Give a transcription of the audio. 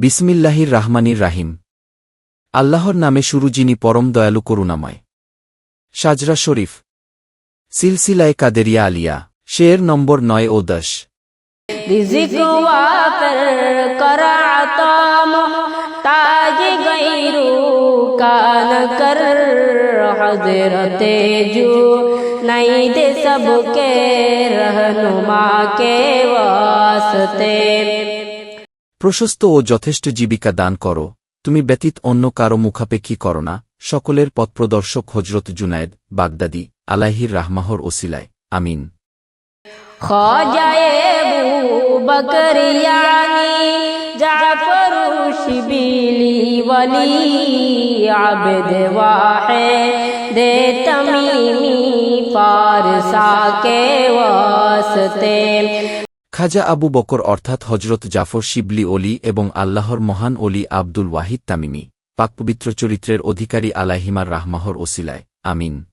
বিসমিল্লাহির রাহমানির রাহিম। আল্লাহর নামে শুরু যিনি পরম দয়ালু করুণাময়। সাজরা শরীফ। সিলসিলায় কাদেরিয়া আলিয়া। শের নম্বর নয় ও দশ। رزق প্রশস্ত ও যথেষ্ট জীবিকা দান করো তুমি ব্যতীত অন্য কারো মুখাপেক্ষী করো না সকলের পথপ্রদর্শক হজরত জুনায়েদ বাগদাদি আলাহির রাহমাহর ওসিলায় আমিন ख्वाजाए अबू बकर यानी जाफर शिबीली वली आबद वाहे दे तमीमी फारसा के वास्ते খাজা আবু বকর অর্থাৎ হজরত জাফর শিবলি অলি এবং আল্লাহর মহান অলি আব্দুল ওয়াহিদ তামিমি পাকপবিত্র চরিত্রের অধিকারী আলাহিমার রাহমাহর ওসিলায়, আমিন।